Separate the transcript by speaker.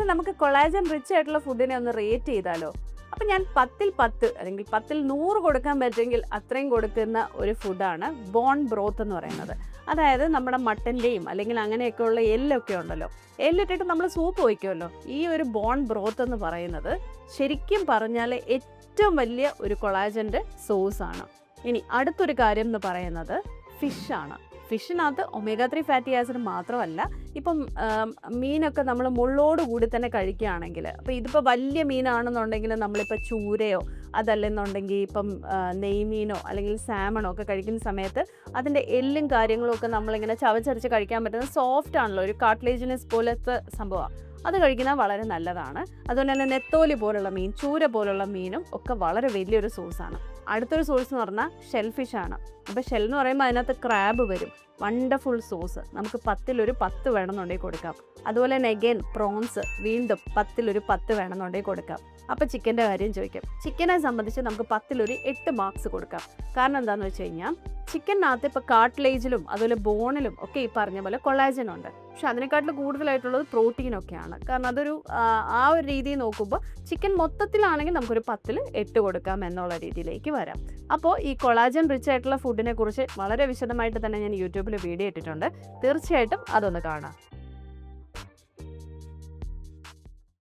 Speaker 1: ഇന്ന് നമുക്ക് collagen rich ആയിട്ടുള്ള ഫുഡിനെ ഒന്ന് റേറ്റ് ചെയ്താലോ? അപ്പം ഞാൻ പത്തിൽ പത്ത് അല്ലെങ്കിൽ പത്തിൽ നൂറ് കൊടുക്കാൻ പറ്റുമെങ്കിൽ അത്രയും കൊടുക്കുന്ന ഒരു ഫുഡാണ് ബോൺ ബ്രോത്ത് എന്ന് പറയുന്നത്. അതായത് നമ്മുടെ മട്ടന്റെയും അല്ലെങ്കിൽ അങ്ങനെയൊക്കെയുള്ള എല്ലൊക്കെ ഉണ്ടല്ലോ. എല്ലിട്ടിട്ട് നമ്മൾ സൂപ്പ് വയ്ക്കുമല്ലോ ഈ ഒരു ബോൺ ബ്രോത്ത് എന്ന് പറയുന്നത് ശരിക്കും പറഞ്ഞാൽ ഏറ്റവും വലിയ ഒരു കൊളാജന്റെ സോഴ്സാണ് ഇനി അടുത്തൊരു കാര്യം എന്ന് പറയുന്നത് ഫിഷാണ് ഫിഷിനകത്ത് ഒമേഗ ത്രീ ഫാറ്റി ആസിഡ് മാത്രമല്ല ഇപ്പം മീനൊക്കെ നമ്മൾ മുള്ളോട് കൂടി തന്നെ കഴിക്കുകയാണെങ്കിൽ അപ്പോൾ ഇതിപ്പോൾ വലിയ മീനാണെന്നുണ്ടെങ്കിൽ നമ്മളിപ്പോൾ ചൂരയോ അതല്ലെന്നുണ്ടെങ്കിൽ ഇപ്പം നെയ്മീനോ അല്ലെങ്കിൽ സാമണോ ഒക്കെ കഴിക്കുന്ന സമയത്ത് അതിന്റെ എല്ലും കാര്യങ്ങളും ഒക്കെ നമ്മളിങ്ങനെ ചവച്ചരച്ച് കഴിക്കാൻ പറ്റുന്ന സോഫ്റ്റ് ആണല്ലോ ഒരു കാട്ട്ലേജിനസ് പോലത്തെ സംഭവമാണ്. അത് കഴിക്കുന്നത് വളരെ നല്ലതാണ്. അതുപോലെ തന്നെ നെത്തോലി പോലുള്ള മീൻ ചൂര പോലുള്ള മീനും ഒക്കെ വളരെ വലിയൊരു സോഴ്സാണ് അടുത്തൊരു സോഴ്സ് എന്ന് പറഞ്ഞാൽ ഷെൽഫിഷ് ആണ്. അപ്പോൾ ഷെൽ എന്ന് പറയുമ്പോൾ അതിനകത്ത് ക്രാബ് വരും. വണ്ടർഫുൾ സോസ് നമുക്ക് പത്തിലൊരു പത്ത് വേണമെന്നുണ്ടെങ്കിൽ കൊടുക്കാം. അതുപോലെ തന്നെ അഗൈൻ പ്രോൺസ് വീണ്ടും പത്തിലൊരു പത്ത് വേണമെന്നുണ്ടെങ്കിൽ കൊടുക്കാം. അപ്പോൾ ചിക്കന്റെ കാര്യം ചോദിക്കാം. ചിക്കനെ സംബന്ധിച്ച് നമുക്ക് പത്തിലൊരു എട്ട് മാർക്സ് കൊടുക്കാം. കാരണം എന്താണെന്ന് വെച്ച് കഴിഞ്ഞാൽ ചിക്കനകത്ത് ഇപ്പോൾ കാട്ട്ലേജിലും അതുപോലെ ബോണിലും ഒക്കെ ഈ പറഞ്ഞ പോലെ കൊളാജൻ ഉണ്ട്. പക്ഷെ അതിനെക്കാട്ടിലും കൂടുതലായിട്ടുള്ളത് പ്രോട്ടീൻ ഒക്കെയാണ്. കാരണം അതൊരു ആ ഒരു രീതിയിൽ നോക്കുമ്പോൾ ചിക്കൻ മൊത്തത്തിലാണെങ്കിൽ നമുക്കൊരു പത്തിൽ എട്ട് കൊടുക്കാം എന്നുള്ള രീതിയിലേക്ക് വരാം. അപ്പോൾ ഈ കൊളാജൻ റിച്ച് ആയിട്ടുള്ള ഫുഡിനെ കുറിച്ച് വളരെ വിശദമായിട്ട് തന്നെ ഞാൻ യൂട്യൂബിൽ വീഡിയോ ഇട്ടിട്ടുണ്ട്. തീർച്ചയായിട്ടും അതൊന്ന് കാണാം.